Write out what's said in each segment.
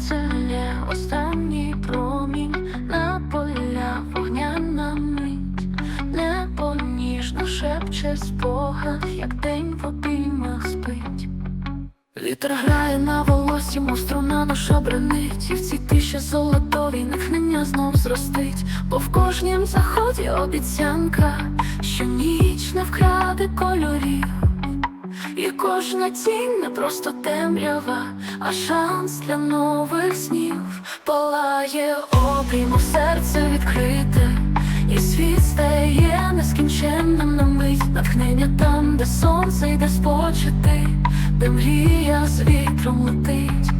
це не останній промінь на поля вогняна мить, небо ніжно шепче спогад, як день в обіймах спить. Вітер грає на волосі, мов струна душа бренить. В цій тиші золотовій натхнення знов зростить. Бо в кожнім заході обіцянка, що ніч не вкраде кольорів І кожна тінь не просто темрява, а шанс для нових снів Палає обійму серце відкрите, і світ стає нескінченним на мить Натхнення там, де сонце йде спочити, де мрія з вітром летить.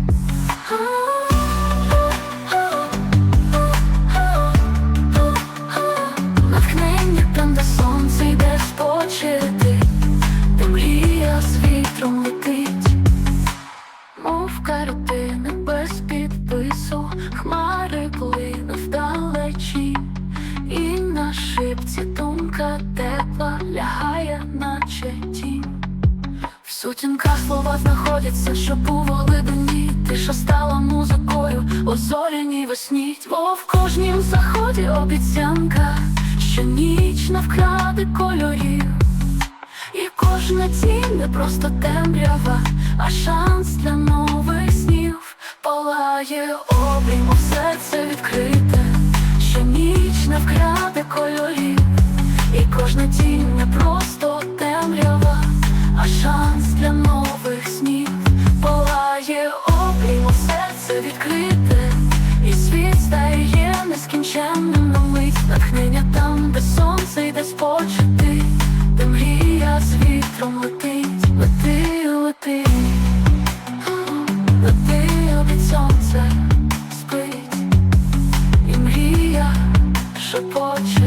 Мов картини без підпису, хмари плине вдалечі, і на шипці думка тепла лягає, наче тінь. В сутінках слова знаходяться, щоб у глибині Тиша стала музикою у весні. Бо в кожнім заході обіцянка, що ніч не вкраде кольорів. І кожна тінь не просто темрява, а шанс для нових снів Палає обійму серце відкрите, що ніч не вкраде кольорів І кожна тінь не просто темрява, а шанс для нових снів Палає обійму серце відкрите, і світ стає нескінченним на мить Натхнення там, де сонце йде спочити, обід спить, і мрія шепоче